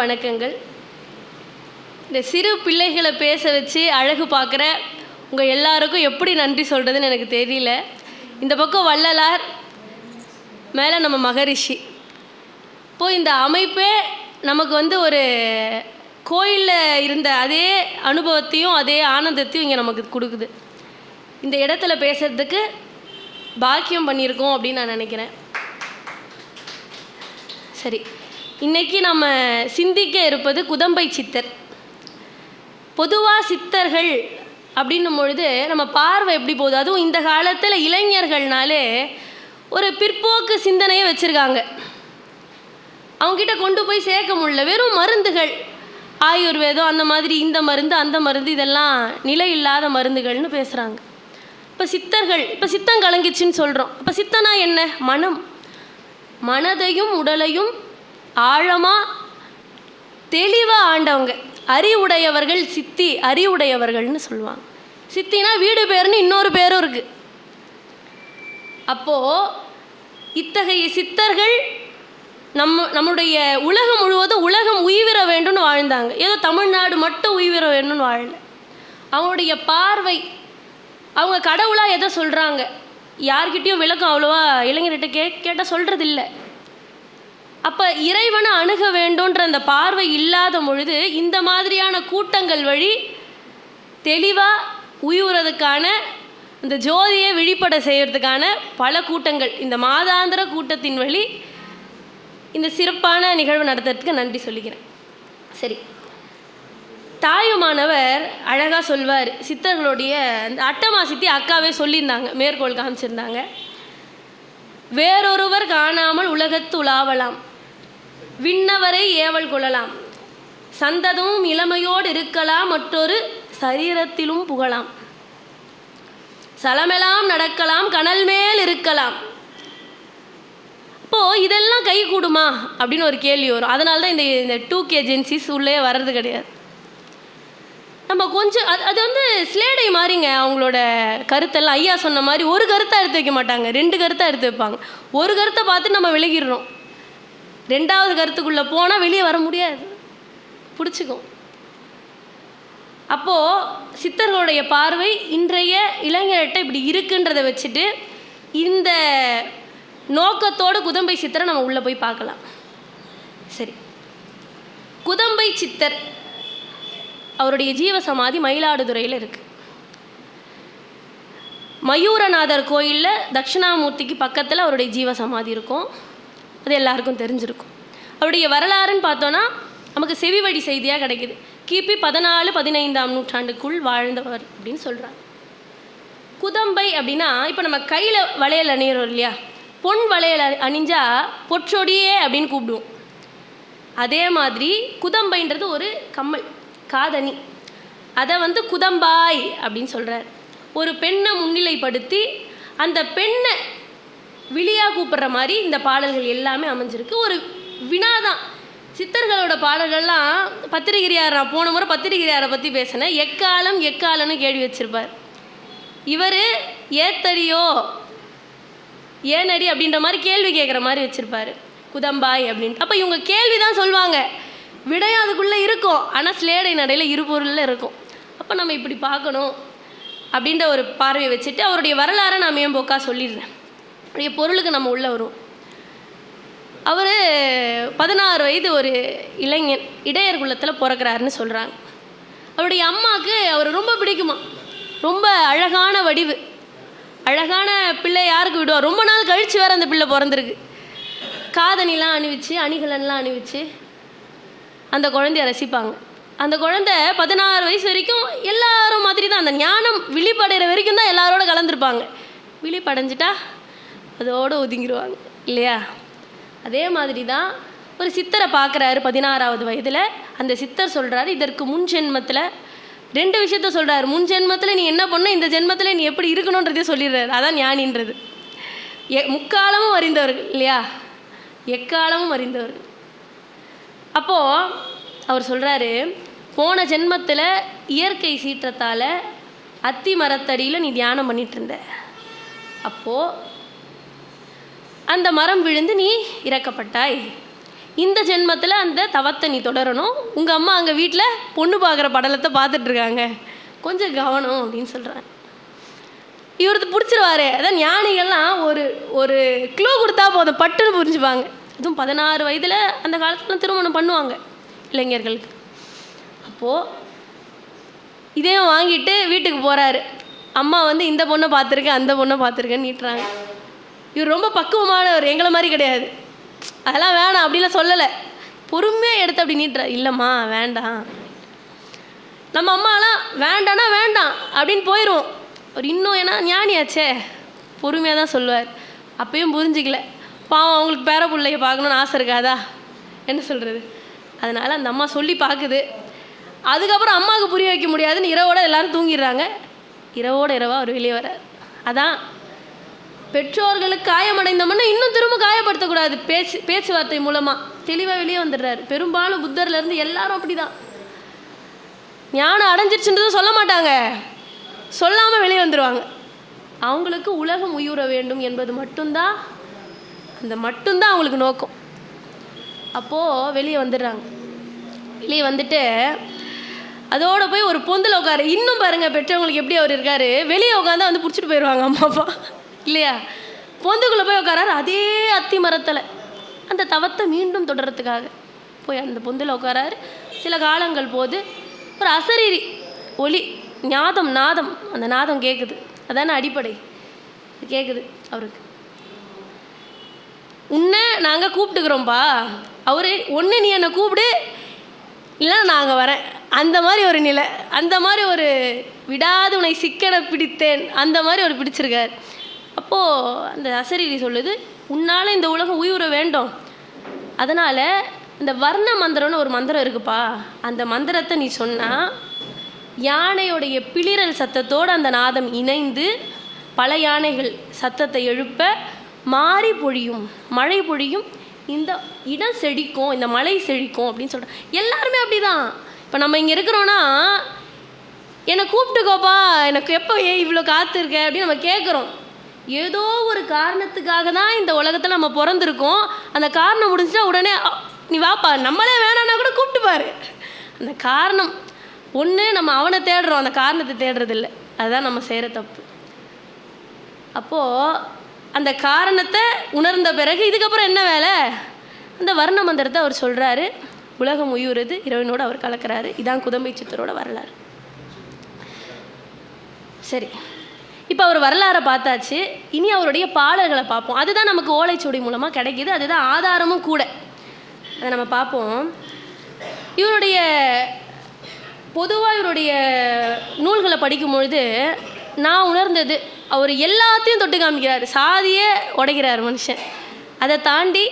வணக்கங்கள். இந்த சிறு பிள்ளைகளை பேச வச்சு அழகு பார்க்குற உங்கள் எல்லாருக்கும் எப்படி நன்றி சொல்கிறதுன்னு எனக்கு தெரியல. இந்த பக்கம் வள்ளலார் மேலே நம்ம மகரிஷி. இப்போ இந்த அமைப்பே நமக்கு வந்து ஒரு கோயிலில் இருந்த அதே அனுபவத்தையும் அதே ஆனந்தத்தையும் இங்கே நமக்கு கொடுக்குது. இந்த இடத்துல பேசுறதுக்கு பாக்கியம் பண்ணியிருக்கோம் அப்படின்னு நான் நினைக்கிறேன். சரி. இன்னைக்கு நம்ம சிந்திக்க இருப்பது குதம்பை சித்தர். பொதுவாக சித்தர்கள் அப்படின்னும் பொழுது நம்ம பார்வை எப்படி போகுது? அதுவும் இந்த காலத்தில் இளைஞர்கள்னாலே ஒரு பிற்போக்கு சிந்தனையை வச்சுருக்காங்க. அவங்ககிட்ட கொண்டு போய் சேர்க்க முடியல. வெறும் மருந்துகள் ஆயுர்வேதம் அந்த மாதிரி இந்த மருந்து அந்த மருந்து இதெல்லாம் நிலை இல்லாத மருந்துகள்னு பேசுகிறாங்க இப்போ சித்தர்கள் இப்போ சித்தம் கலங்கிச்சின்னு சொல்கிறோம் இப்போ சித்தனா என்ன? மனம். மனதையும் உடலையும் ஆழமாக தெளிவாக ஆண்டவங்க. அறிவுடையவர்கள் சித்தி அறிவுடையவர்கள்னு சொல்லுவாங்க. சித்தினா வீடு பேருன்னு இன்னொரு பேரும் இருக்குது அப்போது இத்தகைய சித்தர்கள் நம்ம நம்முடைய உலகம் முழுவதும் உலகம் உயிர வேண்டும்னு வாழ்ந்தாங்க. ஏதோ தமிழ்நாடு மட்டும் உயிர வேண்டும்னு வாழல. அவங்களுடைய பார்வை அவங்க கடவுளாக எதை சொல்கிறாங்க யார்கிட்டேயும் விளக்கம் அவ்வளோவா இளைஞர்கிட்ட கே கேட்டால் சொல்கிறதில்ல அப்போ இறைவனை அணுக வேண்டும்ன்ற அந்த பார்வை இல்லாத பொழுது இந்த மாதிரியான கூட்டங்கள் வழி தெளிவாக உயுறதுக்கான இந்த ஜோதியை விழிப்பட செய்கிறதுக்கான பல கூட்டங்கள். இந்த மாதாந்திர கூட்டத்தின் வழி இந்த சிறப்பான நிகழ்வு நடத்துறதுக்கு நன்றி சொல்லிக்கிறேன். சரி. தாயுமானவர் அழகாக சொல்வார் சித்தர்களுடைய அந்த அட்டமா சித்தி அக்காவே சொல்லியிருந்தாங்க மேற்கோள் காமிச்சிருந்தாங்க. வேறொருவர் காணாமல் உலகத்து உலாவலாம். விண்ணவரை ஏவல் கொள்ளலாம். சந்ததும் இளமையோடு இருக்கலாம் மற்றொரு சரீரத்திலும் புகழாம் சலமெல்லாம் நடக்கலாம் கனல் மேல் இருக்கலாம். அப்போது இதெல்லாம் கை கூடுமா? அப்படின்னு ஒரு கேள்வி வரும். அதனால தான் இந்த இந்த டூ கே ஏஜென்சிஸ் உள்ளே வர்றது கிடையாது. நம்ம கொஞ்சம் அது அது வந்து ஸ்லேடை மாதிரிங்க அவங்களோட கருத்தெல்லாம். ஐயா சொன்ன மாதிரி ஒரு கருத்தை எடுத்து வைக்க மாட்டாங்க. ரெண்டு கருத்தை எடுத்து வைப்பாங்க. ஒரு கருத்தை பார்த்து நம்ம விலகிடுறோம். ரெண்டாவது கருத்துக்குள்ளே போனால் வெளியே வர முடியாது. பிடிச்சிக்கும். அப்போது சித்தர்களுடைய பார்வை இன்றைய இளைஞர்கிட்ட இப்படி இருக்குன்றதை வச்சுட்டு இந்த நோக்கத்தோடு குதம்பை சித்தரை நம்ம உள்ளே போய் பார்க்கலாம். சரி. குதம்பை சித்தர் அவருடைய ஜீவ சமாதி மயிலாடுதுறையில் இருக்குது மயூரநாதர் கோயிலில் தட்சிணாமூர்த்திக்கு பக்கத்தில் அவருடைய ஜீவ சமாதி இருக்கும். அது எல்லாருக்கும் தெரிஞ்சிருக்கும். அவருடைய வரலாறுன்னு பார்த்தோன்னா நமக்கு செவி வழி செய்தியாக கிடைக்குது. கிபி பதினாலு பதினைந்தாம் நூற்றாண்டுக்குள் வாழ்ந்தவர் அப்படின்னு சொல்கிறாங்க குதம்பை அப்படின்னா இப்போ நம்ம கையில் வளையல் அணியிறோம் இல்லையா? பொன் வளையல் அணிஞ்சால் பொற்றொடியே அப்படின்னு கூப்பிடுவோம். அதே மாதிரி குதம்பைன்றது ஒரு கம்மல் காதணி. அதை வந்து குதம்பாய் அப்படின்னு சொல்கிறார் ஒரு பெண்ணை முன்னிலைப்படுத்தி அந்த பெண்ணை விழியாக கூப்பிடுற மாதிரி இந்த பாடல்கள் எல்லாமே அமைஞ்சிருக்கு. ஒரு வினாதான். சித்தர்களோட பாடல்கள்லாம் பத்திரிகிரியார் நான் போன முறை பத்திரிகிரியாரை பற்றி பேசினேன். எக்காலம் எக்காலம்னு கேள்வி வச்சிருப்பார். இவர் ஏத்தடியோ ஏனடி அப்படின்ற மாதிரி கேள்வி கேட்குற மாதிரி வச்சுருப்பாரு. குதம்பாய் அப்படின்ட்டு. அப்போ இவங்க கேள்வி தான் சொல்லுவாங்க விடையும் அதுக்குள்ளே இருக்கும். ஆனால் ஸ்லேடை நடையில் இருபொருளில் இருக்கும். அப்போ நம்ம இப்படி பார்க்கணும் அப்படின்ற ஒரு பார்வையை வச்சுட்டு அவருடைய வரலாறை நான் மேம்போக்கா சொல்லிடுறேன். பொருளுக்கு நம்ம உள்ளே வரும். அவர் பதினாறு வயது ஒரு இளைஞன் இடையர் குலத்தில் பிறக்கிறாருன்னு சொல்கிறாங்க அவருடைய அம்மாவுக்கு அவர் ரொம்ப பிடிக்குமா? ரொம்ப அழகான வடிவு. அழகான பிள்ளை யாருக்கு விடுவா? ரொம்ப நாள் கழித்து வேறு அந்த பிள்ளை பிறந்திருக்கு. காதணிலாம் அணிவிச்சு அணிகலன்லாம் அணிவிச்சு அந்த குழந்தைய ரசிப்பாங்க. அந்த குழந்தை பதினாறு வயசு வரைக்கும் எல்லாரும் மாதிரி தான் அந்த ஞானம் விழிப்படைகிற வரைக்கும் தான் எல்லாரோட கலந்துருப்பாங்க. விழிப்படைஞ்சிட்டா அதோடு ஒதுங்கிடுவாங்க இல்லையா? அதே மாதிரி தான் ஒரு சித்தரை பார்க்குறாரு பதினாறாவது வயதில். அந்த சித்தர் சொல்கிறாரு இதற்கு முன் ஜென்மத்தில் ரெண்டு விஷயத்த சொல்கிறாரு முன் ஜென்மத்தில் நீ என்ன பண்ண இந்த ஜென்மத்தில் நீ எப்படி இருக்கணுன்றதே சொல்லிடுறாரு. அதான் ஞானின்றது. எ முக்காலமும் அறிந்தவர்கள் இல்லையா? எக்காலமும் அறிந்தவர்கள். அப்போது அவர் சொல்கிறாரு போன ஜென்மத்தில் இயற்கை சீற்றத்தால் அத்தி மரத்தடியில் நீ தியானம் பண்ணிட்டு இருந்த. அப்போது அந்த மரம் விழுந்து நீ இறக்கப்பட்டாய். இந்த ஜென்மத்தில் அந்த தவத்தை நீ தொடரணும். உங்கள் அம்மா அங்கே வீட்டில் பொண்ணு பார்க்குற படலத்தை பார்த்துட்ருக்காங்க கொஞ்சம் கவனம் அப்படின்னு சொல்கிறாங்க இவருக்கு பிடிச்சிருவாரு. அதான் ஞானிகள்லாம் ஒரு ஒரு க்ளூ கொடுத்தா போதும். பட்டுன்னு புரிஞ்சுப்பாங்க. அதுவும் பதினாறு வயதில் அந்த காலத்தில் திருமணம் பண்ணுவாங்க இளைஞர்களுக்கு. அப்போது இதையும் வாங்கிட்டு வீட்டுக்கு போகிறாரு அம்மா வந்து இந்த பொண்ணை பார்த்துருக்கேன் அந்த பொண்ணை பார்த்துருக்கேன்னு நீட்டுறாங்க. இவர் ரொம்ப பக்குவமானவர் எங்களை மாதிரி கிடையாது. அதெல்லாம் வேணாம் அப்படிலாம் சொல்லலை. பொறுமையாக எடுத்து அப்படி நீட்டுற இல்லைம்மா வேண்டாம். நம்ம அம்மாலாம் வேண்டானா வேண்டாம் அப்படின்னு போயிடுவோம் அவர் இன்னும் ஏன்னா ஞானியாச்சே. பொறுமையாக தான் சொல்லுவார். அப்பயும் புரிஞ்சிக்கல. பாவம் அவங்களுக்கு பேர பிள்ளைய பார்க்கணுன்னு ஆசை இருக்காதா? என்ன சொல்கிறது அதனால் அந்த அம்மா சொல்லி பார்க்குது. அதுக்கப்புறம் அம்மாவுக்கு புரிய வைக்க முடியாதுன்னு இரவோட எல்லாரும் தூங்கிடுறாங்க. இரவோட இரவாக அவர் வெளியே வரார் அதான் பெற்றோர்களுக்கு காயமடைந்தோம்னா இன்னும் திரும்ப காயப்படுத்தக்கூடாது. பேச்சு பேச்சுவார்த்தை மூலமாக தெளிவாக வெளியே வந்துடுறாரு. பெரும்பாலும் புத்தர்லேருந்து எல்லாரும் அப்படி தான் ஞானம் அடைஞ்சிருச்சுன்றதும் சொல்ல மாட்டாங்க. சொல்லாமல் வெளியே வந்துடுவாங்க அவங்களுக்கு உலகம் உயிர வேண்டும் என்பது மட்டும்தான் அந்த மட்டும்தான் அவங்களுக்கு நோக்கம். அப்போது வெளியே வந்துடுறாங்க. வெளியே வந்துட்டு அதோட போய் ஒரு பொந்தில் உட்காரு. இன்னும் பாருங்கள் பெற்றவங்களுக்கு எப்படி அவர் இருக்காரு. வெளியே உட்காந்து வந்து பிடிச்சிட்டு போயிடுவாங்க அம்மா அப்பா. இல்லையா? பொந்துக்குள்ளே போய் உட்காராரு அதே அத்தி மரத்தில். அந்த தவத்தை மீண்டும் தொடரத்துக்காக போய் அந்த பொந்தில் உட்காராரு சில காலங்கள் போது ஒரு அசரீரி ஒலி ஞாதம் நாதம் அந்த நாதம் கேட்குது அதான அடிப்படை? கேட்குது அவருக்கு. உன்னை நாங்கள் கூப்பிட்டுக்கிறோம்ப்பா அவரு ஒன்று நீ என்னை கூப்பிடு இல்லைன்னா நாங்கள் வரேன். அந்த மாதிரி ஒரு நிலை. அந்த மாதிரி ஒரு விடாது உன்னை சிக்கனை பிடித்தேன். அந்த மாதிரி ஒரு பிடிச்சிருக்கார். அப்போது அந்த அசரீரி சொல்லுது உன்னால் இந்த உலகம் உயிர வேண்டும். அதனால் இந்த வர்ண மந்திரம்னு ஒரு மந்திரம் இருக்குப்பா. அந்த மந்திரத்தை நீ சொன்னால் யானையுடைய பிளிரல் சத்தத்தோடு அந்த நாதம் இணைந்து பல யானைகள் சத்தத்தை எழுப்ப மாறி பொழியும் மழை பொழியும். இந்த இடம் செழிக்கும் இந்த மலை செழிக்கும் அப்படின்னு சொல்கிறேன் எல்லாருமே அப்படிதான். இப்போ நம்ம இங்கே இருக்கிறோன்னா என்னை கூப்பிட்டுக்கோப்பா எனக்கு எப்போ ஏன் இவ்வளோ காத்திருக்க? அப்படின்னு நம்ம கேட்குறோம் ஏதோ ஒரு காரணத்துக்காக தான் இந்த உலகத்தில் நம்ம பிறந்திருக்கோம். அந்த காரணம் முடிஞ்சுட்டா உடனே "அ, நீ வாப்பா நம்மளே வேணான்னா கூட கூப்பிட்டு பாரு. அந்த காரணம் ஒன்று நம்ம அவனை தேடுறோம் அந்த காரணத்தை தேடுறதில்ல. அதுதான் நம்ம செய்கிற தப்பு. அப்போது அந்த காரணத்தை உணர்ந்த பிறகு இதுக்கப்புறம் என்ன வேலை? அந்த வர்ண மந்திரத்தை அவர் சொல்கிறாரு உலகம் உயுறது இறைவனோடு அவர் கலக்கிறாரு. இதான் குதம்பை சித்தரோட வரலாறு. சரி. இப்போ அவர் வரலாறை பார்த்தாச்சு. இனி அவருடைய பாடல்களை பார்ப்போம். அதுதான் நமக்கு ஓலைச்சுவடி மூலமாக கிடைக்கிது. அதுதான் ஆதாரமும் கூட. அதை நம்ம பார்ப்போம். இவருடைய பொதுவாக இவருடைய நூல்களை படிக்கும் பொழுது நான் உணர்ந்தது அவர் எல்லாத்தையும் தொட்டு காமிக்கிறார். சாதியே உடைக்கிறார் மனுஷன். அதை தாண்டி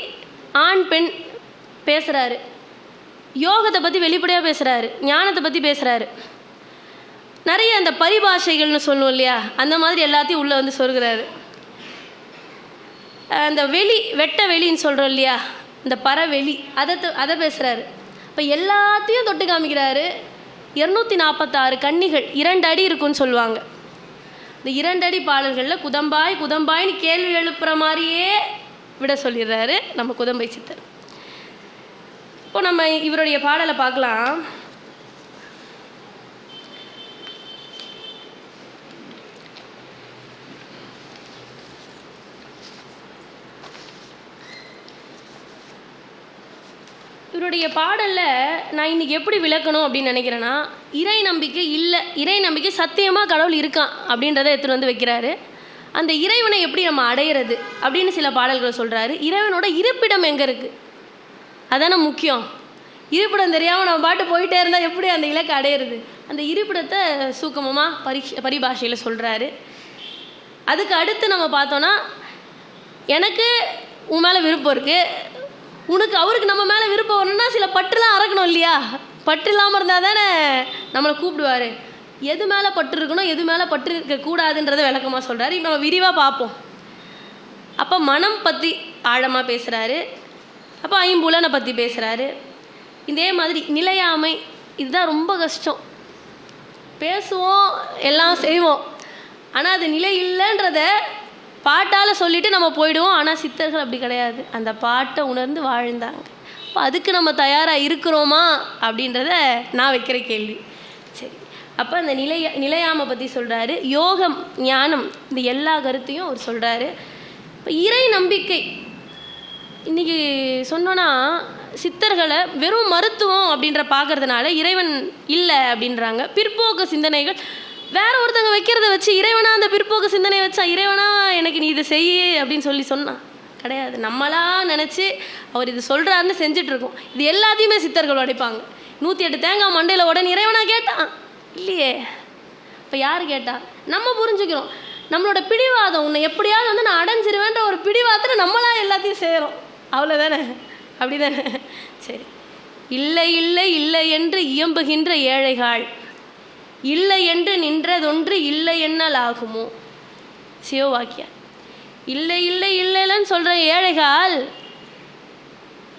ஆண் பெண் பேசுகிறாரு யோகத்தை பற்றி வெளிப்படையாக பேசுகிறாரு ஞானத்தை பற்றி பேசுகிறாரு நிறைய அந்த பரிபாஷைகள்னு சொல்லுவோம் இல்லையா? அந்த மாதிரி எல்லாத்தையும் உள்ளே வந்து சொல்கிறாரு. அந்த வெளி வெட்ட வெளின்னு சொல்கிறோம் இல்லையா? இந்த பறவெளி அதை த- அதை பேசுகிறாரு இப்போ எல்லாத்தையும் தொட்டு காமிக்கிறாரு. இரநூத்தி நாற்பத்தாறு கன்னிகள் இரண்டு அடி இருக்குன்னு சொல்லுவாங்க. இந்த இரண்டு அடி பாடல்களில் குதம்பாய் குதம்பாய்னு கேள்வி எழுப்புற மாதிரியே விட சொல்லிடுறாரு நம்ம குதம்பை சித்தர். இப்போ நம்ம இவருடைய பாடலை பார்க்கலாம். இவருடைய பாடலில் நான் இன்னைக்கு எப்படி விளக்கணும் அப்படின்னு நினைக்கிறேன்னா இறை நம்பிக்கை இல்லை இறை நம்பிக்கை சத்தியமாக கடவுள் இருக்கான் அப்படின்றத எடுத்துகிட்டு வந்து வைக்கிறாரு. அந்த இறைவனை எப்படி நம்ம அடையிறது அப்படின்னு சில பாடல்களை சொல்கிறாரு இறைவனோட இருப்பிடம் எங்கே இருக்குது அதானே முக்கியம். இருப்பிடம் தெரியாமல் நம்ம பாட்டு போயிட்டே இருந்தால் எப்படி அந்த இலக்கை அடையிறது? அந்த இருப்பிடத்தை சூக்கமமாக பரிஷ் பரிபாஷையில் சொல்கிறாரு அதுக்கு அடுத்து நம்ம பார்த்தோன்னா எனக்கு உன் மேலே விருப்பம் இருக்குது உனக்கு அவருக்கு நம்ம மேலே விருப்பம் வரணும்னா சில பட்டுலாம் அறக்கணும் இல்லையா? பற்று இல்லாமல் இருந்தால் தானே நம்மளை கூப்பிடுவார். எது மேலே பற்று இருக்கணும் எது மேலே பற்று இருக்கக்கூடாதுன்றத விளக்கமாக சொல்கிறாரு இப்போ நம்ம விரிவாக பார்ப்போம். அப்போ மனம் பற்றி ஆழமாக பேசுகிறாரு அப்போ ஐம்புலனை பற்றி பேசுகிறாரு இதே மாதிரி நிலையாமை இதுதான் ரொம்ப கஷ்டம். பேசுவோம் எல்லாம் செய்வோம். ஆனால் அது நிலை இல்லைன்றத பாட்டால் சொல்லிவிட்டு நம்ம போயிடுவோம். ஆனால் சித்தர்கள் அப்படி கிடையாது. அந்த பாட்டை உணர்ந்து வாழ்ந்தாங்க. அப்போ அதுக்கு நம்ம தயாராக இருக்கிறோமா? அப்படின்றத நான் வைக்கிற கேள்வி. சரி. அப்போ அந்த நிலைய நிலையாமை பற்றி சொல்கிறாரு யோகம் ஞானம் இந்த எல்லா கருத்தையும் அவர் சொல்கிறாரு இப்போ இறை நம்பிக்கை. இன்றைக்கி சொன்னோன்னா சித்தர்களை வெறும் மருத்துவம் அப்படின்ற பார்க்கறதுனால இறைவன் இல்லை அப்படின்றாங்க. பிற்போக்கு சிந்தனைகள் வேற ஒருத்தங்க வைக்கிறத வச்சு இறைவனா அந்த பிற்போக்கு சிந்தனை வச்சா இறைவனா எனக்கு நீ இதை செய் அப்படின்னு சொல்லி சொன்னான் கிடையாது. நம்மளா நினச்சி அவர் இது சொல்கிறாருன்னு செஞ்சிட்ருக்கோம் இது எல்லாத்தையுமே சித்தர்கள் உடைப்பாங்க. நூற்றி எட்டு தேங்காய் மண்டையில் உடனே இறைவனா கேட்டான் இல்லையே. இப்போ யார் கேட்டா? நம்ம புரிஞ்சுக்கிறோம். நம்மளோட பிடிவாதம் உன்னை எப்படியாவது வந்து நான் அடைஞ்சிருவேன்ற ஒரு பிடிவாதத்தில் நம்மளா எல்லாத்தையும் செய்கிறோம் அவ்வளோதானே அப்படி தானே சரி. இல்லை இல்லை இல்லை என்று இயம்புகின்ற ஏழைகள். இல்லை என்று நின்றதொன்று இல்லை என்னால் ஆகுமோ? சிவவாக்கியா இல்லை இல்லை இல்லைன்னு சொல்கிற ஏழைகள்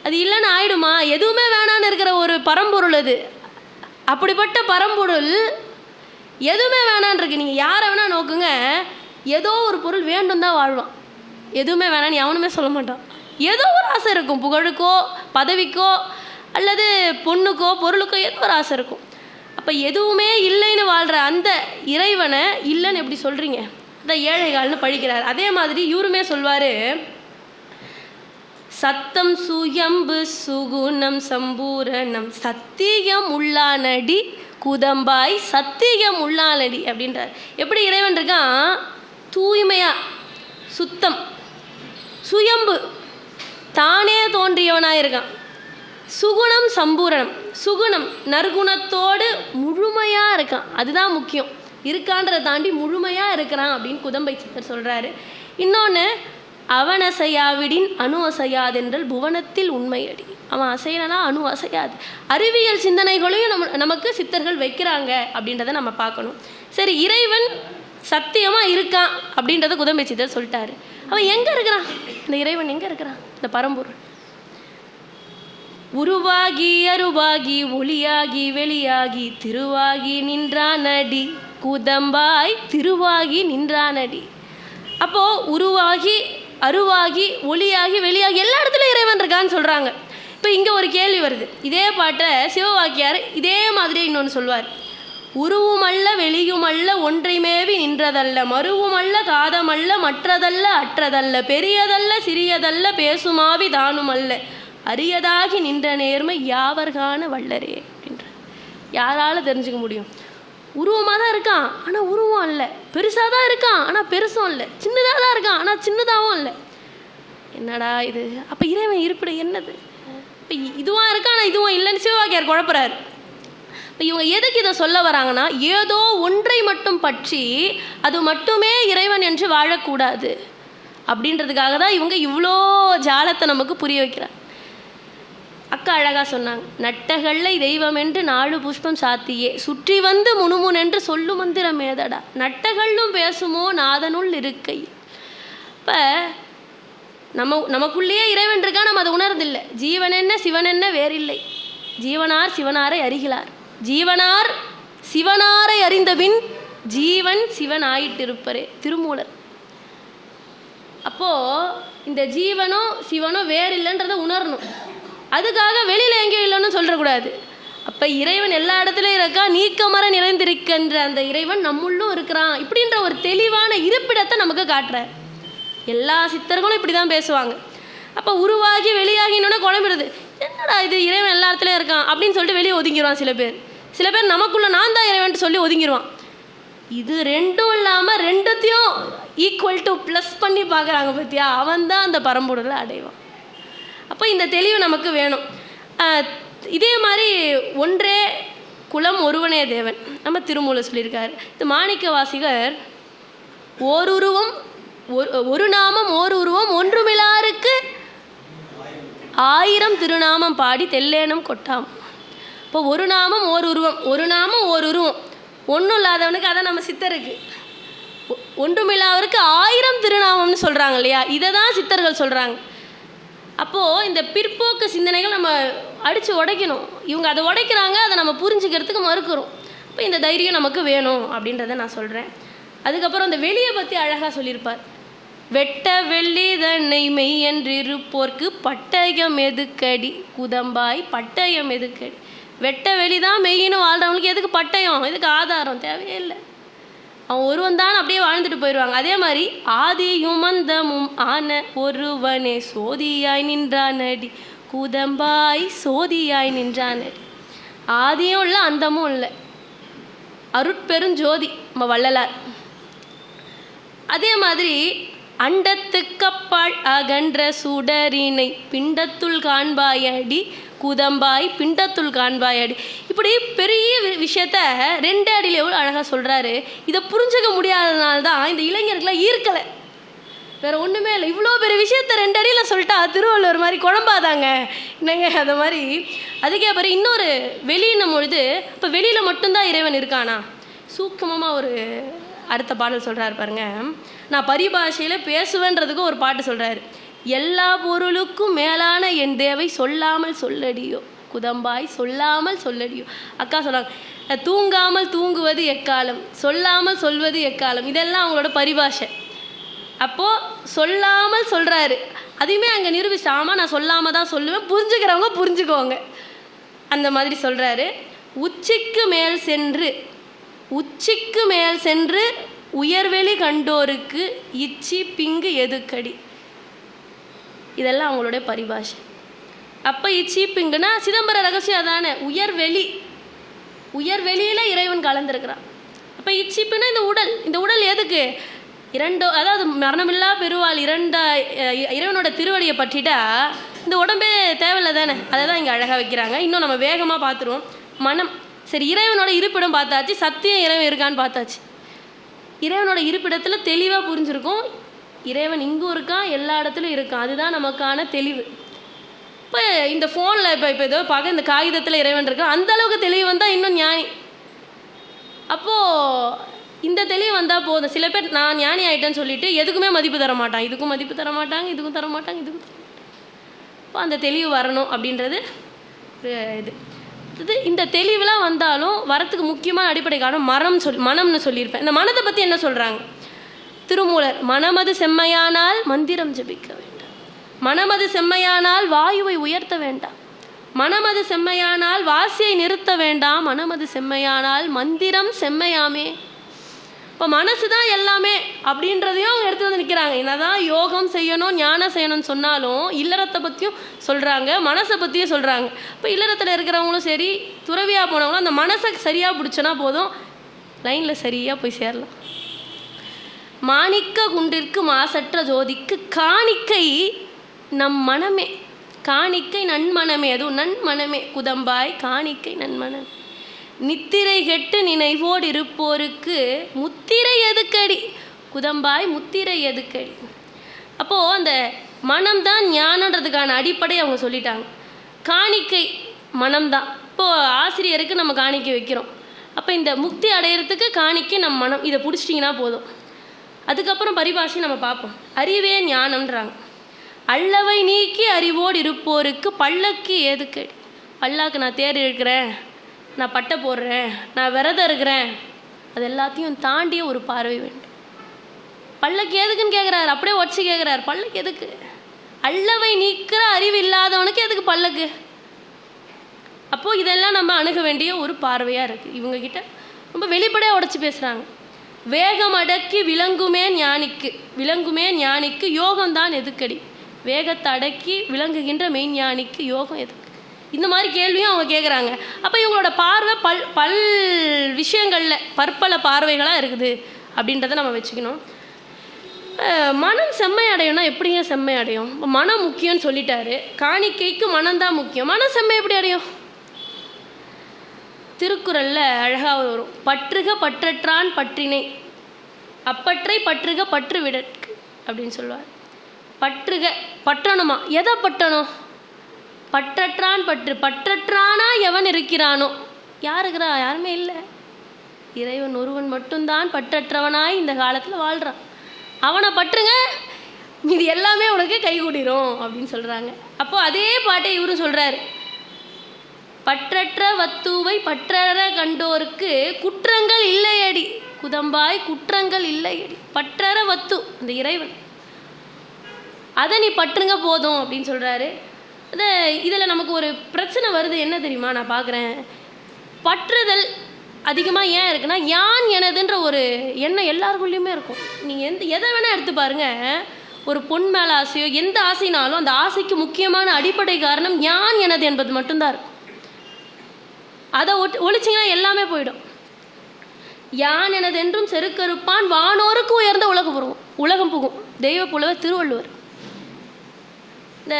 அது இல்லைன்னு ஆயிடுமா? எதுவுமே வேணான்னு இருக்கிற ஒரு பரம்பொருள் அது. அப்படிப்பட்ட பரம்பொருள் எதுவுமே வேணான்னு இருக்கு. நீங்கள் யாரை வேணால் நோக்குங்க. ஏதோ ஒரு பொருள் வேண்டும் தான் வாழ்வான். எதுவுமே வேணான்னு எவனுமே சொல்ல மாட்டான். ஏதோ ஒரு ஆசை இருக்கும். புகழுக்கோ பதவிக்கோ அல்லது பொண்ணுக்கோ பொருளுக்கோ ஏதோ ஒரு ஆசை இருக்கும். அப்போ எதுவுமே இல்லைன்னு வாழ்கிற அந்த இறைவனை இல்லைன்னு எப்படி சொல்கிறீங்க அதான் ஏழைகால்னு பழிக்கிறார் அதே மாதிரி இவருமே சொல்வார் சத்தம் சுயம்பு சுகுணம் சம்பூரணம் சத்தியம் உள்ளானடி குதம்பாய் சத்தியம் உள்ளானடி அப்படின்றார். எப்படி இறைவன் இருக்கான்? தூய்மையாக சுத்தம் சுயம்பு. தானே தோன்றியவனாக இருக்கான் சுகுணம் சம்பூரணம். சுகுணம் நற்குணத்தோடு முழுமையாக இருக்கான். அதுதான் முக்கியம். இருக்கான்றதை தாண்டி முழுமையாக இருக்கிறான் அப்படின்னு குதம்பை சித்தர் சொல்கிறாரு இன்னொன்று அவன் அசையாவிடின் அணு அசையாதென்றல் புவனத்தில் உண்மையடி அவன் அசையனா அணு அசையாது. அறிவியல் சிந்தனைகளையும் நம்ம நமக்கு சித்தர்கள் வைக்கிறாங்க அப்படின்றத நம்ம பார்க்கணும். சரி இறைவன் சத்தியமாக இருக்கான் அப்படின்றத குதம்பை சித்தர் சொல்லிட்டாரு. அவன் எங்கே இருக்கிறான்? இந்த இறைவன் எங்கே இருக்கிறான்? இந்த பரம்பொருள் உருவாகி அருவாகி ஒளியாகி வெளியாகி திருவாகி நின்றானடி. குதம்பாய் திருவாகி நின்றானடி. அப்போ உருவாகி அருவாகி ஒளியாகி வெளியாகி எல்லா இடத்துலையும் இறைவன் இருக்கான்னு சொல்கிறாங்க இப்போ இங்கே ஒரு கேள்வி வருது. இதே பாட்டை சிவவாக்கியார் இதே மாதிரியே இன்னொன்று சொல்வார். உருவுமல்ல வெளியுமல்ல ஒன்றைமேவி நின்றதல்ல மருவுமல்ல காதமல்ல மற்றதல்ல அற்றதல்ல பெரியதல்ல சிறியதல்ல பேசுமாவி தானுமல்ல. அரியதாகி நின்ற நேர்மை யாவர்கான வல்லரே அப்படின்ற யாரால் தெரிஞ்சுக்க முடியும்? உருவமாக தான் இருக்கான் ஆனால் உருவம் இல்லை பெருசாக தான் இருக்கான் ஆனால் பெருசும் இல்லை சின்னதாக தான் இருக்கான் ஆனால் சின்னதாகவும் இல்லை என்னடா இது? அப்போ இறைவன் இருப்பிட என்னது? இப்போ இதுவாக இருக்கான் ஆனால் இதுவும் இல்லைன்னு சிவவாக்கியார் குழப்புறாரு. இப்போ இவங்க எதுக்கு இதை சொல்ல வராங்கன்னா ஏதோ ஒன்றை மட்டும் பற்றி அது மட்டுமே இறைவன் என்று வாழக்கூடாது. அப்படின்றதுக்காக தான் இவங்க இவ்வளோ ஜாலத்தை நமக்கு புரிய வைக்கிறார். அக்கா அழகாக சொன்னாங்க நட்டகல்லை தெய்வம் என்று நாலு புஷ்பம் சாத்தியே சுற்றி வந்து முணுமுனென்று சொல்லு மந்திரம் ஏதடா? நட்டகல்லும் பேசுமோ நாதனுள் இருக்கை. இப்போ நம்ம நமக்குள்ளேயே இறைவன் இருக்கா நம்ம அதை உணர்ந்தில்லை. ஜீவன் என்ன சிவன் என்ன? வேறில்லை. ஜீவனார் சிவனாரை அறிகிறார். ஜீவனார் சிவனாரை அறிந்தபின் ஜீவன் சிவன் ஆயிட்டிருப்பரே திருமூலர். அப்போது இந்த ஜீவனோ சிவனோ வேறில்லைன்றதை உணரணும். அதுக்காக வெளியில் எங்கேயும் இல்லைன்னு சொல்லக்கூடாது அப்போ இறைவன் எல்லா இடத்துலையும் இருக்கா? நீக்கமர நிறைந்திருக்கின்ற அந்த இறைவன் நம்முள்ளும் இருக்கிறான். இப்படின்ற ஒரு தெளிவான இருப்பிடத்தை நமக்கு காட்டுறார். எல்லா சித்தர்களும் இப்படி தான் பேசுவாங்க. அப்போ உருவாகி வெளியாகினோடனே குழம்பிடுது. என்னடா இது? இறைவன் எல்லா இடத்துலையும் இருக்கான் அப்படின்னு சொல்லிட்டு வெளியே ஒதுங்கிடுவான் சில பேர். சில பேர் நமக்குள்ள நான் தான் இறைவன் சொல்லி ஒதுங்கிடுவான் இது ரெண்டும் இல்லாமல் ரெண்டுத்தையும் ஈக்குவல் டு ப்ளஸ் பண்ணி பார்க்குறாங்க பார்த்தியா அவன் தான் அந்த பரம்பொருளை அடைவான். அப்போ இந்த தெளிவு நமக்கு வேணும். இதே மாதிரி ஒன்றே குலம் ஒருவனே தேவன். நம்ம திருமூல சொல்லியிருக்காரு. இந்த மாணிக்க வாசிகர் ஓருருவம் ஒரு ஒரு நாமம் ஓர் உருவம் ஒன்றுமிலாருக்கு ஆயிரம் திருநாமம் பாடி தெல்லேனம் கொட்டாம். இப்போ ஒரு நாமம் ஓர் உருவம் ஒரு நாமம் ஓர் உருவம் ஒன்றும் இல்லாதவனுக்கு அதான் நம்ம சித்தருக்கு. ஒ- ஒன்றுமில்லாதவருக்கு ஆயிரம் திருநாமம்னு சொல்கிறாங்க இல்லையா? இதை தான் சித்தர்கள் சொல்கிறாங்க அப்போது இந்த பிற்போக்கு சிந்தனைகள் நம்ம அடித்து உடைக்கணும். இவங்க அதை உடைக்கிறாங்க அதை நம்ம புரிஞ்சுக்கிறதுக்கு மறுக்கிறோம். இப்போ இந்த தைரியம் நமக்கு வேணும் அப்படின்றத நான் சொல்கிறேன் அதுக்கப்புறம் இந்த வெளியை பற்றி அழகாக சொல்லியிருப்பார். வெட்ட வெள்ளி தன்னை மெய் என்றிருப்போர்க்கு பட்டயம் எதுக்கடி? குதம்பாய் பட்டயம் எதுக்கடி? வெட்ட வெளி தான் மெய்ன்னு வாழ்றவங்களுக்கு எதுக்கு பட்டயம்? எதுக்கு ஆதாரம்? தேவையே இல்லை. அவன் ஒருவன் தான் அப்படியே வாழ்ந்துட்டு போயிடுவாங்க. அதே மாதிரி ஆதியும் அந்தமும் ஆன ஒருவனே சோதியாய் நின்றானடி குதம்பாய் சோதியாய் நின்றானடி ஆதியும் இல்லை அந்தமும் இல்லை. அருட்பெருஞ்சோதி நம்ம வள்ளலார். அதே மாதிரி அண்டத்துக்கப்பால் அகன்ற சுடரினை பிண்டத்துள் காண்பாயடி குதம்பாய் பிண்டத்துள் அடி. இப்படி பெரிய வி- விஷயத்த ரெண்டு அடியில் எவ்வளோ அழகாக சொல்கிறாரு இதை புரிஞ்சுக்க முடியாததுனால தான் இந்த இளைஞர்கள்லாம் ஈர்க்கலை. வேற ஒன்றுமே இல்லை. இவ்வளோ பெரிய விஷயத்த ரெண்டு அடியில் சொல்லிட்டா திருவள்ளுவர் மாதிரி குழம்பாதாங்க. என்னங்க அந்த மாதிரி. அதுக்கே பிறகு இன்னொரு வெளியினும் பொழுது இப்போ வெளியில் மட்டும்தான் இறைவன் இருக்கானா? சூக்கமாக ஒரு அடுத்த பாடல் சொல்கிறாரு பாருங்க. நான் பரிபாஷையில் பேசுவேன்றதுக்கு ஒரு பாட்டு சொல்கிறாரு எல்லா பொருளுக்கும் மேலான என் தேவை சொல்லாமல் சொல்லடியோ? குதம்பாய் சொல்லாமல் சொல்லடியோ? அக்கா சொன்னாங்க தூங்காமல் தூங்குவது எக்காலம்? சொல்லாமல் சொல்வது எக்காலம்? இதெல்லாம் அவங்களோட பரிபாஷை. அப்போது சொல்லாமல் சொல்கிறாரு அதையுமே அங்கே நிரூபிச்சாமல் நான் சொல்லாமல் தான் சொல்லுவேன். புரிஞ்சுக்கிறவங்க புரிஞ்சுக்கோங்க. அந்த மாதிரி சொல்கிறாரு உச்சிக்கு மேல் சென்று உச்சிக்கு மேல் சென்று உயர்வெளி கண்டோருக்கு இச்சி பிங்கு எதுக்கடி? இதெல்லாம் அவங்களுடைய பரிபாஷை. அப்போ இச்சீப்பிங்கன்னா சிதம்பர ரகசியம் அதானே? உயர்வெளி உயர்வெளியில் இறைவன் கலந்துருக்கிறான். அப்போ இச்சீப்புன்னா இந்த உடல். இந்த உடல் எதுக்கு? இரண்டோ அதாவது மரணமில்லா பெருவாள் இரண்ட இறைவனோட திருவடியை பற்றிட்டா இந்த உடம்பே தேவையில்ல தானே? அதை தான் இங்கே அழகாக வைக்கிறாங்க. இன்னும் நம்ம வேகமாக பார்த்துருவோம் மனம் சரி இறைவனோட இருப்பிடம் பார்த்தாச்சு சத்தியம் இறைவன் இருக்கான்னு பார்த்தாச்சு. இறைவனோட இருப்பிடத்தில் தெளிவாக புரிஞ்சிருக்கும். இறைவன் இங்கும் இருக்கான் எல்லா இடத்துலையும் இருக்கான் அதுதான் நமக்கான தெளிவு. இப்போ இந்த ஃபோனில் இப்போ இப்போ ஏதோ பார்க்க இந்த காகிதத்தில் இறைவன் இருக்கான் அந்த அளவுக்கு தெளிவு வந்தால் இன்னும் ஞானி. அப்போது இந்த தெளிவு வந்தால் போதும். சில பேர் நான் ஞானி ஆகிட்டேன்னு சொல்லிட்டு எதுக்குமே மதிப்பு தர மாட்டான் இதுக்கும் மதிப்பு தர மாட்டாங்க இதுக்கும் தர மாட்டாங்க இதுக்கும் அப்போ அந்த தெளிவு வரணும் அப்படின்றது இது. இது இந்த தெளிவுலாம் வந்தாலும் வரத்துக்கு முக்கியமான அடிப்படை காரணம் மரம் சொல் மனம்னு சொல்லியிருப்பேன். இந்த மனத்தை பற்றி என்ன சொல்கிறாங்க திருமூலர் மனமது செம்மையானால் மந்திரம் ஜெபிக்க வேண்டாம். மனமது செம்மையானால் வாயுவை உயர்த்த வேண்டாம். மனமது செம்மையானால் வாசியை நிறுத்த வேண்டாம். மனமது செம்மையானால் மந்திரம் செம்மையாமே. இப்போ மனசு தான் எல்லாமே அப்படின்றதையும் அவங்க எடுத்து வந்து நிற்கிறாங்க என்னதான் யோகம் செய்யணும் ஞானம் செய்யணும்னு சொன்னாலும் இல்லறத்தை பற்றியும் சொல்கிறாங்க மனசை பற்றியும் சொல்கிறாங்க இப்போ இல்லறத்தில் இருக்கிறவங்களும் சரி துறவியாக போனவங்களும் அந்த மனசை சரியாக பிடிச்சனா போதும். லைனில் சரியாக போய் சேரலாம். மாணிக்க குண்டிற்கு மாசற்ற ஜோதிக்கு காணிக்கை நம் மனமே. காணிக்கை நன்மனமே அதுவும் நன்மனமே குதம்பாய் காணிக்கை நன்மனம் நித்திரை கெட்டு நினைவோடு இருப்போருக்கு முத்திரை எதுக்கடி? குதம்பாய் முத்திரை எதுக்கடி? அப்போது அந்த மனம்தான் ஞானன்றதுக்கான அடிப்படை அவங்க சொல்லிட்டாங்க. காணிக்கை மனம்தான் இப்போது ஆசிரியருக்கு நம்ம காணிக்கை வைக்கிறோம். அப்போ இந்த முக்தி அடையிறதுக்கு காணிக்கை நம் மனம். இதை பிடிச்சிட்டிங்கன்னா போதும். அதுக்கப்புறம் பரிபாஷை நம்ம பார்ப்போம். அறிவே ஞானம்ன்றாங்க. அல்லவை நீக்கி அறிவோடு இருப்போருக்கு பல்லக்கு எதுக்கு பல்லாக்கு நான் தேர் இழுக்கிறேன் நான் பட்டை போடுறேன் நான் விரதம் இருக்கிறேன். அது எல்லாத்தையும் தாண்டிய ஒரு பார்வை வேண்டும். பல்லக்கு எதுக்குன்னு கேட்குறாரு அப்படியே உடச்சி கேட்குறாரு பல்லக்கு எதுக்கு? அல்லவை நீக்கிற அறிவு இல்லாதவனுக்கு எதுக்கு பல்லக்கு? அப்போது இதெல்லாம் நம்ம அணுக வேண்டிய ஒரு பார்வையாக இருக்குது இவங்கக்கிட்ட ரொம்ப வெளிப்படையாக உடச்சி பேசுகிறாங்க வேகம் அடக்கி விளங்குமே ஞானிக்கு விளங்குமே ஞானிக்கு யோகம்தான் எதுக்கடி? வேகத்தை அடக்கி விளங்குகின்ற மெய்ஞானிக்கு யோகம் எதுக்கு? இந்த மாதிரி கேள்வியும் அவங்க கேட்குறாங்க அப்போ இவங்களோட பார்வை பல் பல் விஷயங்களில் பற்பல பார்வைகளாக இருக்குது அப்படின்றத நம்ம வச்சுக்கணும். மனம் செம்மை அடையும்னா எப்படிங்க செம்மை அடையும்? மனம் முக்கியம்னு சொல்லிட்டாரு. காணிக்கைக்கு மனம்தான் முக்கியம். மனம் செம்மை எப்படி அடையும்? திருக்குறளில் அழகாக வரும். பற்றுக பற்றற்றான் பற்றினை. அப்பற்றை பற்றுக பற்று விடற்கு அப்படின்னு சொல்லுவார். பற்றுக பற்றணுமா? எதை பட்டணும் பற்றற்றான் பற்று பற்றற்றானா எவன் இருக்கிறானோ? யாருக்கிறா யாருமே இல்லை. இறைவன் ஒருவன் மட்டும்தான் பற்றற்றவனாய் இந்த காலத்தில் வாழ்கிறான் அவனை பற்றுங்க இது எல்லாமே உனக்கு கைகூடிரும் அப்படின்னு சொல்கிறாங்க அப்போது அதே பாட்டை இவரும் சொல்கிறாரு பற்றற்ற வத்துவை பற்றற கண்டோருக்கு குற்றங்கள் இல்லையடி. குதம்பாய் குற்றங்கள் இல்லையடி. பற்றற வத்து அந்த இறைவன். அதை நீ பற்றுங்க போதும் அப்படின்னு சொல்கிறாரு அதை இதில் நமக்கு ஒரு பிரச்சனை வருது. என்ன தெரியுமா? நான் பார்க்குறேன் பற்றுதல் அதிகமாக ஏன் இருக்குன்னா யான் எனதுன்ற ஒரு எண்ணம் எல்லாருக்குள்ளேயுமே இருக்கும். நீங்கள் எந்த எதை வேணால் எடுத்து பாருங்கள் ஒரு பொன் மேலே ஆசையோ எந்த ஆசைனாலும் அந்த ஆசைக்கு முக்கியமான அடிப்படை காரணம் யான் எனது என்பது மட்டும்தான் இருக்கும். அதை ஒட்டு ஒழிச்சிங்கன்னா எல்லாமே போயிடும். யான் எனது என்றும் செருக்கறுப்பான் வானோருக்கு உயர்ந்த உலகம் போகும் உலகம் புகும். தெய்வ புலவர் திருவள்ளுவர். இந்த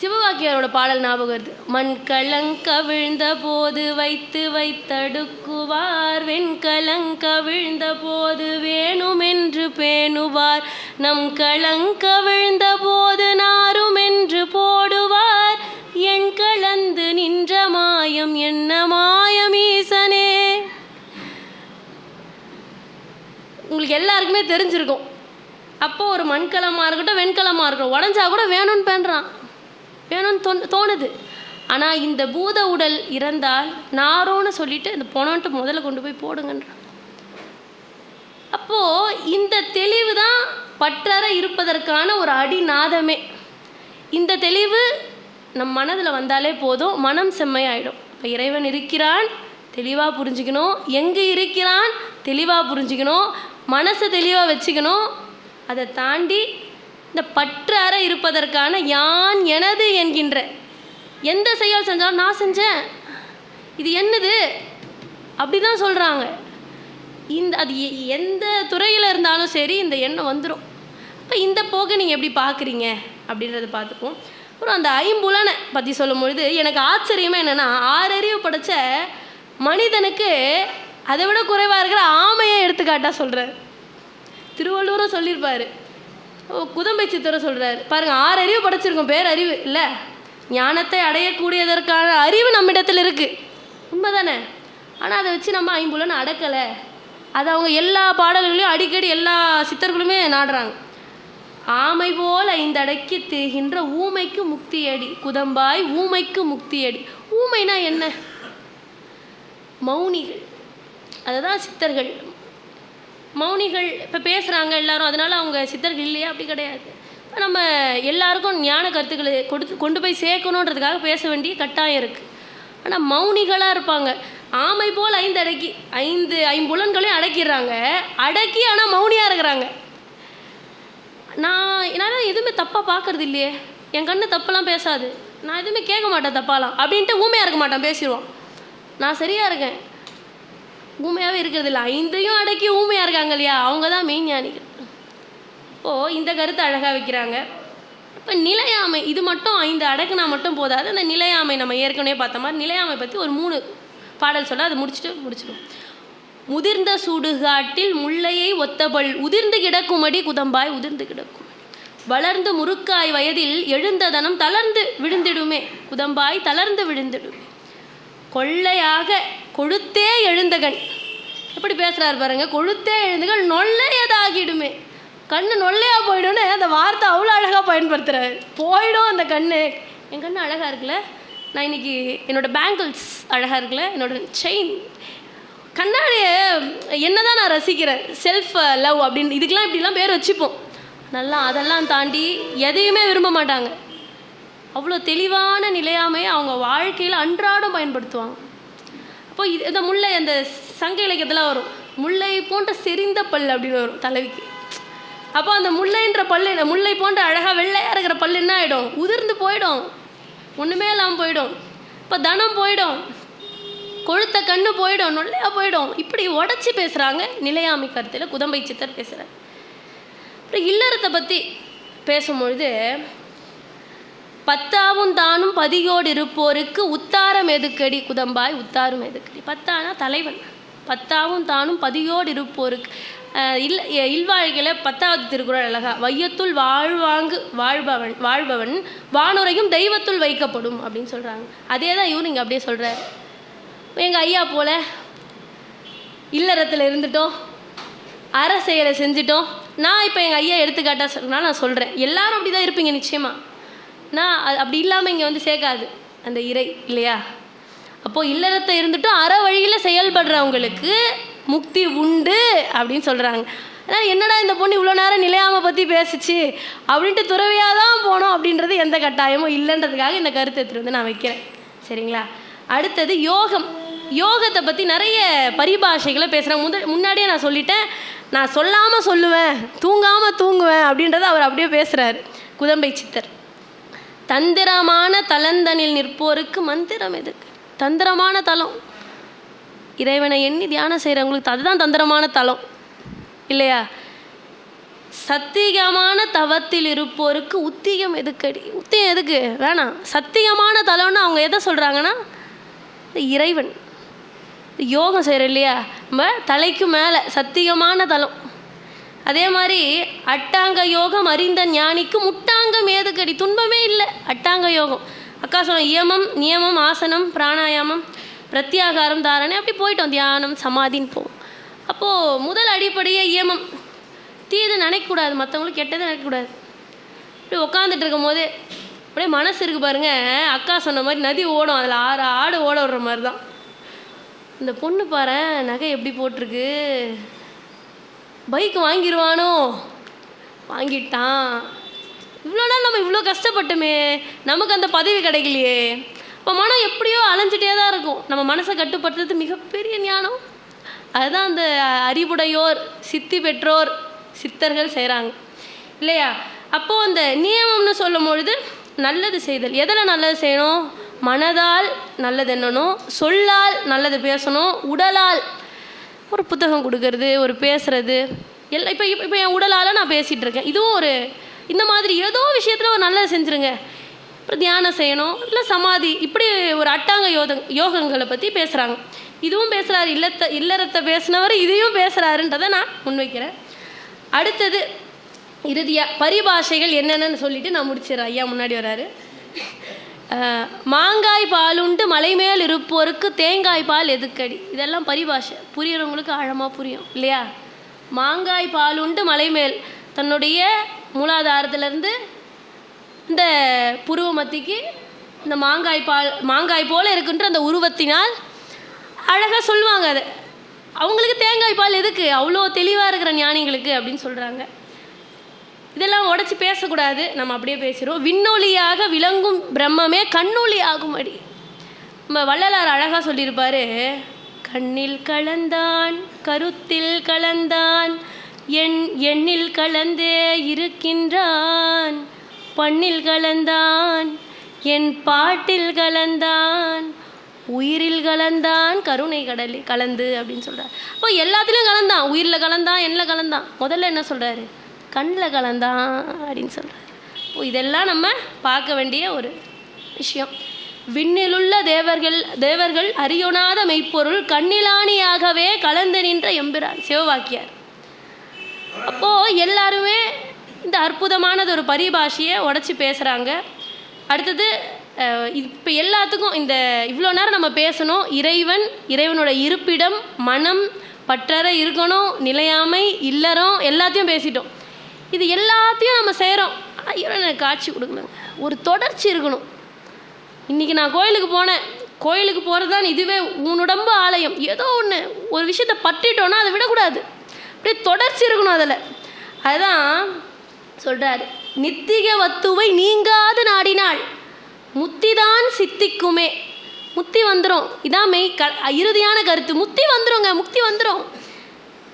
சிவவாக்கியாரோட பாடல் ஞாபகம் வருது. மண் கலங்க விழுந்த போது வைத்து வைத்தடுக்குவார் வெண்கலங்க விழுந்த போது வேணுமென்று பேணுவார் நம் கலங்க விழுந்த போது நாருமென்று போடுவார் எண் மறைந்து நின்ற மாயம் என்ன மாயம் ஈசனே? உங்களுக்கு எல்லாருக்குமே தெரிஞ்சிருக்கும். அப்போ ஒரு மண்கலமாக இருக்கட்டும் வெண்கலமாக இருக்கட்டும் உடஞ்சா கூட வேணும்னு பண்ணுறான் வேணும்னு தோணுது. ஆனால் இந்த பூத உடல் இறந்தால் நாரோன்னு சொல்லிட்டு இந்த பொணன்ட்டு முதல்ல கொண்டு போய் போடுங்கன்றான். அப்போது இந்த தெளிவு தான் பற்றற இருப்பதற்கான ஒரு அடிநாதமே. இந்த தெளிவு நம் மனதில் வந்தாலே போதும். மனம் செம்மையாயிடும். இப்போ இறைவன் இருக்கிறான் தெளிவாக புரிஞ்சுக்கணும். எங்கே இருக்கிறான் தெளிவாக புரிஞ்சுக்கணும். மனசை தெளிவாக வச்சுக்கணும். அதை தாண்டி இந்த பற்றற இருப்பதற்கான யான் எனது என்கின்ற எந்த செயல் செஞ்சாலும் நான் செஞ்சேன். இது என்னது? அப்படி தான் சொல்கிறாங்க இந்த அது எ- எந்த துறையில் இருந்தாலும் சரி இந்த எண்ணம் வந்துடும் இப்போ இந்த போக்கை நீங்கள் எப்படி பார்க்குறீங்க? அப்படின்றத பார்த்துப்போம். அப்புறம் அந்த ஐம்புலனை பற்றி சொல்லும் பொழுது எனக்கு ஆச்சரியமாக என்னென்னா ஆறறிவு படைச்ச மனிதனுக்கு அதை விட குறைவாக இருக்கிற ஆமையை எடுத்துக்காட்டாக சொல்கிறார் திருவள்ளுவரும் சொல்லியிருப்பார். ஓ, குதம்பை சித்தரும் சொல்கிறார் பாருங்கள் ஆறு அறிவு படைச்சிருக்கோம் பேர் அறிவு இல்லை. ஞானத்தை அடையக்கூடியதற்கான அறிவு நம்மிடத்தில் இருக்குது உண்மைதானே? ஆனால் அதை வச்சு நம்ம ஐம்புலன் அடக்கலை. அது அவங்க எல்லா பாடல்களையும் அடிக்கடி எல்லா சித்தர்களுமே நாடுறாங்க. ஆமை போல் ஐந்தடக்கி திரிகின்ற ஊமைக்கு முக்தியடி. குதம்பாய் ஊமைக்கு முக்தியடி. ஊமைனா என்ன? மௌனிகள். அதுதான் சித்தர்கள். மௌனிகள் இப்போ பேசுகிறாங்க எல்லாரும் அதனால அவங்க சித்தர்கள் இல்லையா? அப்படி கிடையாது. நம்ம எல்லாருக்கும் ஞான கருத்துக்களை கொடுத்து கொண்டு போய் சேர்க்கணுன்றதுக்காக பேச வேண்டிய கட்டாயம் இருக்குது ஆனால் மௌனிகளாக இருப்பாங்க. ஆமை போல் ஐந்து அடக்கி ஐந்து ஐம்புலன்களையும் அடக்கிடுறாங்க. அடக்கி ஆனால் மௌனியாக இருக்கிறாங்க. நான் என்னால் எதுவுமே தப்பாக பார்க்கறது இல்லையே. என் கண்ணு தப்பெல்லாம் பேசாது. நான் எதுவுமே கேட்க மாட்டேன் தப்பாலாம். அப்படின்ட்டு ஊமையாக இருக்க மாட்டேன் பேசிடுவான் நான் சரியாக இருக்கேன். ஊமையாகவே இருக்கிறது இல்லை. ஐந்தையும் அடக்கி ஊமையாக இருக்காங்க இல்லையா? அவங்க தான் மெயின் ஞானிகள். இப்போது இந்த கருத்தை அழகாக வைக்கிறாங்க. இப்போ நிலையாமை இது மட்டும் ஐந்து அடக்குனா மட்டும் போதாது. அந்த நிலையாமை நம்ம ஏற்கனவே பார்த்த மாதிரி நிலையாமை பற்றி ஒரு மூணு பாடல் சொல்ல அதை முடிச்சுட்டு முடிச்சிடும் முதிர்ந்த சுடுகாட்டில் முல்லையை ஒத்தபல் உதிர்ந்து கிடக்குமடி குதம்பாய் உதிர்ந்து கிடக்கும். வளர்ந்து முறுக்காய் வயதில் எழுந்ததனம் தளர்ந்து விழுந்திடுமே குதம்பாய் தளர்ந்து விழுந்திடுமே. கொள்ளையாக கொழுத்தே எழுந்தகன். எப்படி பேசுகிறாரு பாருங்க கொழுத்தே எழுந்தகன் நொல்லையதாகிடுமே. கண்ணு நொல்லையாக போயிடும்னு அந்த வார்த்தை அவ்வளோ அழகாக பயன்படுத்துகிறாரு போயிடும் அந்த கண்ணு. என் கண்ணு அழகாக இருக்குல்ல? நான் இன்னைக்கு என்னோட பேங்கிள்ஸ் அழகாக இருக்குல்ல? என்னோட செயின் கண்ணாடியை என்னதான் நான் ரசிக்கிறேன்? செல்ஃப் லவ் uh, அப்படின்னு. இதுக்கெலாம் இப்படிலாம் பேர் வச்சுப்போம். நல்லா அதெல்லாம் தாண்டி எதையுமே விரும்ப மாட்டாங்க. அவ்வளோ தெளிவான நிலையாமையை அவங்க வாழ்க்கையில் அன்றாடம் பயன்படுத்துவாங்க. அப்போ இது இந்த முல்லை அந்த சங்க இலக்கியத்தில் வரும். முல்லை போன்ற செறிந்த பல் அப்படின்னு வரும் தலைவிக்கு. அப்போ அந்த முல்லைன்ற பல்லு முல்லை போன்ற அழகாக வெள்ளையாக இருக்கிற பல்லு என்ன ஆகிடும் உதிர்ந்து போயிடும். ஒன்றுமே இல்லாமல் போயிடும். இப்போ தனம் போயிடும். கொழுத்த கண்ணு போயிடும் நொல்லையாக போயிடும். இப்படி உடச்சி பேசுகிறாங்க நிலையாமை கருத்தில் குதம்பை சித்தர் பேசுகிறார் அப்புறம் இல்லறத்தை பற்றி பேசும்பொழுது பத்தாவும் தானும் பதியோடு இருப்போருக்கு உத்தாரம் எதுக்கடி? குதம்பாய் உத்தாரம் எதுக்கடி? பத்தானா தலைவன். பத்தாவும் தானும் பதியோடு இருப்போருக்கு. இல் இல்வாழ்கையில் பத்தாவது திருக்குறள் அழகா வையத்துள் வாழ்வாங்கு வாழ்பவன் வாழ்பவன் வானுரையும் தெய்வத்துள் வைக்கப்படும் அப்படின்னு சொல்கிறாங்க அதே தான் இவரு இங்கே அப்படியே சொல்கிறார் எங்கள் ஐயா போல இல்லறத்தில் இருந்துட்டோம் அற செயலை செஞ்சுட்டோம். நான் இப்போ எங்கள் ஐயா எடுத்துக்காட்டா சொன்னா நான் சொல்கிறேன் எல்லாரும் அப்படி தான் இருப்பீங்க நிச்சயமாக நான் அது அப்படி இல்லாமல் இங்கே வந்து சேர்க்காது. அந்த இறை இல்லையா? அப்போது இல்லறத்தை இருந்துட்டும் அற வழியில் செயல்படுறவங்களுக்கு முக்தி உண்டு அப்படின்னு சொல்கிறாங்க அதனால் என்னடா இந்த பொண்ணு இவ்வளோ நேரம் நிலையாமை பற்றி பேசிச்சு? அப்படின்ட்டு துறவியாக தான் போனோம் அப்படின்றது எந்த கட்டாயமும் இல்லைன்றதுக்காக இந்த கருத்தை எடுத்துகிட்டு வந்து நான் வைக்கிறேன். சரிங்களா? அடுத்தது யோகம். யோகத்தை பற்றி நிறைய பரிபாஷைகளை பேசுகிறேன் முத முன்னாடியே நான் சொல்லிட்டேன். நான் சொல்லாமல் சொல்லுவேன் தூங்காமல் தூங்குவேன் அப்படின்றத அவர் அப்படியே பேசுகிறாரு குதம்பை சித்தர் தந்திரமான தலந்தனில் நிற்போருக்கு மந்திரம் எதுக்கு? தந்திரமான தலம். இறைவனை எண்ணி தியானம் செய்கிறவங்களுக்கு அதுதான் தந்திரமான தலம். இல்லையா? சத்தியமான தவத்தில் இருப்போருக்கு உத்திகம் எதுக்கடி? உத்தியம் எதுக்கு? வேணாம். சத்தியமான தலம்னு அவங்க எதை சொல்கிறாங்கன்னா இறைவன். யோகம் செய்கிறோம் இல்லையா நம்ம தலைக்கு மேலே சத்தியமான தலம். அதே மாதிரி அட்டாங்க யோகம் அறிந்த ஞானிக்கு முட்டாங்கம் ஏதுக்கடி துன்பமே இல்லை. அட்டாங்க யோகம். அக்கா சொன்ன இயமம் நியமம் ஆசனம் பிராணாயாமம் பிரத்யாகாரம் தாரணை அப்படி போயிட்டோம். தியானம் சமாதின்னு போவோம். அப்போது முதல் அடிப்படையே இயமம். தீது நினைக்கக்கூடாது. மற்றவங்களுக்கு கெட்டது நினைக்கக்கூடாது. இப்படி உட்காந்துட்டு இருக்கும் போது அப்படியே மனசு இருக்கு பாருங்கள் அக்கா சொன்ன மாதிரி நதி ஓடும். அதில் ஆறு ஆடு ஓட விடுற மாதிரி தான் இந்த பொண்ணு பாரு நகை எப்படி போட்டிருக்கு? பைக் வாங்கிடுவானோ வாங்கிட்டான். இவ்வளோ நாள் நம்ம இவ்வளோ கஷ்டப்பட்டோமே நமக்கு அந்த பதவி கிடைக்கலையே. இப்போ மனம் எப்படியோ அலைஞ்சிட்டே தான் இருக்கும். நம்ம மனசை கட்டுப்படுத்துறது மிகப்பெரிய ஞானம். அதுதான் அந்த அறிவுடையோர் சித்தி பெற்றோர் சித்தர்கள் செய்கிறாங்க இல்லையா? அப்போது அந்த நியமம்னு சொல்லும் பொழுது நல்லது செய்தல். எதில் நல்லது செய்யணும்? மனதால் நல்லது எண்ணணும் சொல்லால் நல்லது பேசணும் உடலால் ஒரு புத்தகம் கொடுக்கறது ஒரு பேசுகிறது எல்லாம் இப்போ இப்போ என் உடலால் நான் பேசிகிட்டு இருக்கேன். இதுவும் ஒரு இந்த மாதிரி ஏதோ விஷயத்தில் ஒரு நல்லது செஞ்சுருங்க. அப்புறம் தியானம் செய்யணும் இல்லை சமாதி இப்படி ஒரு அட்டாங்க யோக யோகங்களை பற்றி பேசுகிறாங்க இதுவும் பேசுகிறாரு இல்லத்தை இல்லறத்தை பேசினவர் இதையும் பேசுகிறாருன்றதை நான் முன்வைக்கிறேன். அடுத்தது இறுதியாக பரிபாஷைகள் என்னென்னு சொல்லிட்டு நான் முடிச்சிடுறேன். ஐயா முன்னாடி வராரு. மாங்காய் மாங்காய் பாலுண்டு மலை மேல் இருப்போருக்கு தேங்காய் பால் எதுக்கடி? இதெல்லாம் பரிபாஷை. புரியறவங்களுக்கு ஆழமாக புரியும் இல்லையா? மாங்காய் பாலுண்டு மலை மேல். தன்னுடைய மூலாதாரத்திலேருந்து இந்த புருவ மத்திக்கு இந்த மாங்காய் பால் மாங்காய் போல இருக்குன்ற அந்த உருவத்தினால் அழகாக சொல்லுவாங்க அதை. அவங்களுக்கு தேங்காய் பால் எதுக்கு? அவ்வளோ தெளிவாக இருக்கிற ஞானிகளுக்கு அப்படின்னு சொல்கிறாங்க இதெல்லாம் உடச்சி பேசக்கூடாது. நம்ம அப்படியே பேசுகிறோம் விண்ணொலியாக விளங்கும் பிரம்மமே கண்ணொலி ஆகும் அடி நம்ம வள்ளலார் அழகாக சொல்லியிருப்பாரு கண்ணில் கலந்தான் கருத்தில் கலந்தான் எண் எண்ணில் கலந்தே இருக்கின்றான். பண்ணில் கலந்தான் என் பாட்டில் கலந்தான் உயிரில் கலந்தான் கருணை கடலில் கலந்து அப்படின்னு சொல்கிறார் அப்போ எல்லாத்துலேயும் கலந்தான். உயிரில் கலந்தான் எண்ணில் கலந்தான். முதல்ல என்ன சொல்கிறாரு கண்ணில் கலந்தான் அப்படின்னு சொல்கிறார் ஓ இதெல்லாம் நம்ம பார்க்க வேண்டிய ஒரு விஷயம். விண்ணிலுள்ள தேவர்கள் தேவர்கள் அறியொணாத மெய்ப்பொருள் கண்ணிலாணியாகவே கலந்து நின்ற எம்பிரான் சிவவாக்கியார். அப்போது எல்லாருமே இந்த அற்புதமானது ஒரு பரிபாஷையை உடச்சி பேசுகிறாங்க அடுத்தது இப்போ எல்லாத்துக்கும் இந்த இவ்வளோ நேரம் நம்ம பேசணும். இறைவன் இறைவனோட இருப்பிடம் மனம் பற்றற இருக்கணும் நிலையாமை இல்லறம் எல்லாத்தையும் பேசிட்டோம். இது எல்லாத்தையும் நம்ம செய்கிறோம் ஐயோ எனக்கு காட்சி கொடுக்கணும் ஒரு தொடர்ச்சி இருக்கணும். இன்றைக்கி நான் கோயிலுக்கு போனேன். கோயிலுக்கு போகிறது தான் இதுவே உன்னுடம்பு ஆலயம். ஏதோ ஒன்று ஒரு விஷயத்தை பற்றிட்டோன்னா அதை விடக்கூடாது. அப்படியே தொடர்ச்சி இருக்கணும் அதில். அதுதான் சொல்கிறாரு நித்திக வத்துவை நீங்காது நாடினாள். முத்திதான் சித்திக்குமே. முத்தி வந்துடும் இதான் மெய் க இறுதியான கருத்து. முத்தி வந்துருங்க. முக்தி வந்துடும்